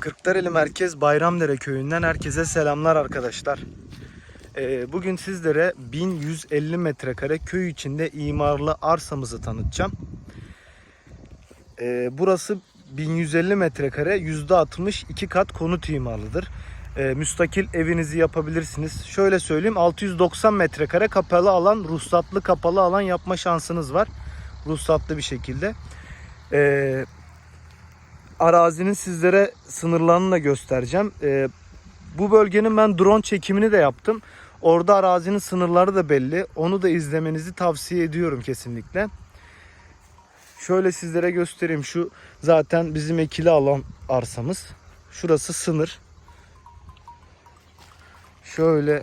Kırklareli Merkez Bayramdere köyünden herkese selamlar arkadaşlar. Ee, bugün sizlere 1150 metrekare köy içinde imarlı arsamızı tanıtacağım. Ee, burası 1150 metrekare %60 iki kat konut imarlıdır. Ee, müstakil evinizi yapabilirsiniz. Şöyle söyleyeyim 690 metrekare kapalı alan, ruhsatlı kapalı alan yapma şansınız var. Ruhsatlı bir şekilde. Ee, arazinin sizlere sınırlarını da göstereceğim. Ee, bu bölgenin ben drone çekimini de yaptım. Orada arazinin sınırları da belli. Onu da izlemenizi tavsiye ediyorum kesinlikle. Şöyle sizlere göstereyim. Şu zaten bizim ekili alan arsamız. Şurası sınır. Şöyle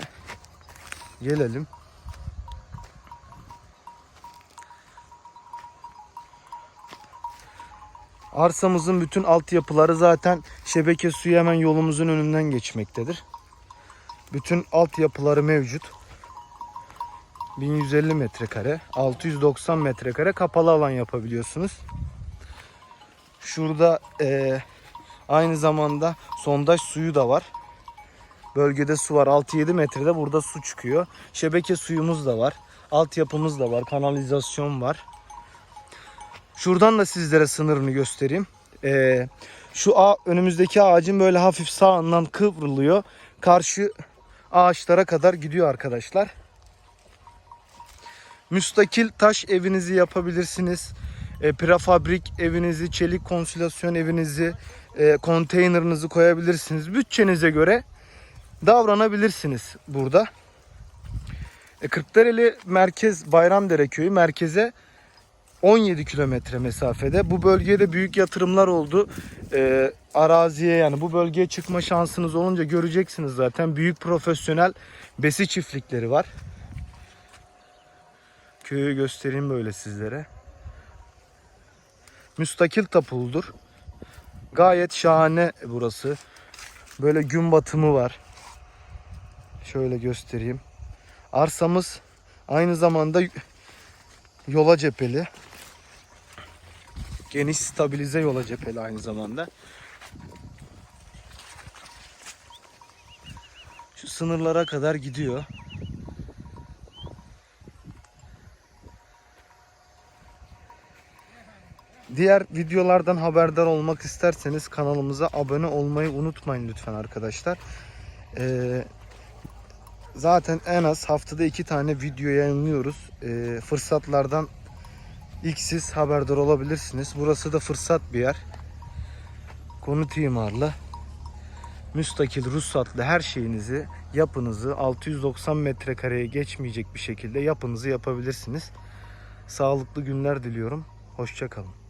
gelelim. Arsamızın bütün altyapıları zaten şebeke suyu hemen yolumuzun önünden geçmektedir. Bütün altyapıları mevcut. 1150 metrekare, 690 metrekare kapalı alan yapabiliyorsunuz. Şurada eee, aynı zamanda sondaj suyu da var. Bölgede su var. 6-7 metrede burada su çıkıyor. Şebeke suyumuz da var. Altyapımız da var. Kanalizasyon var. Şuradan da sizlere sınırını göstereyim. Ee, şu ağ, önümüzdeki ağacın böyle hafif sağından kıvrılıyor. Karşı ağaçlara kadar gidiyor arkadaşlar. Müstakil taş evinizi yapabilirsiniz. E, prefabrik evinizi, çelik konsülasyon evinizi, e, konteynerinizi koyabilirsiniz. Bütçenize göre davranabilirsiniz burada. E, Kırklareli merkez Bayramdere köyü merkeze 17 kilometre mesafede. Bu bölgede büyük yatırımlar oldu. Ee, araziye yani bu bölgeye çıkma şansınız olunca göreceksiniz zaten. Büyük profesyonel besi çiftlikleri var. Köyü göstereyim böyle sizlere. Müstakil tapuludur. Gayet şahane burası. Böyle gün batımı var. Şöyle göstereyim. Arsamız aynı zamanda yola cepheli. Geniş stabilize yola cepheli aynı zamanda. Şu sınırlara kadar gidiyor. Diğer videolardan haberdar olmak isterseniz kanalımıza abone olmayı unutmayın lütfen arkadaşlar. Ee, zaten en az haftada iki tane video yayınlıyoruz. Ee, fırsatlardan ilk siz haberdar olabilirsiniz. Burası da fırsat bir yer. Konut imarlı. Müstakil, ruhsatlı her şeyinizi, yapınızı 690 metrekareye geçmeyecek bir şekilde yapınızı yapabilirsiniz. Sağlıklı günler diliyorum. Hoşçakalın.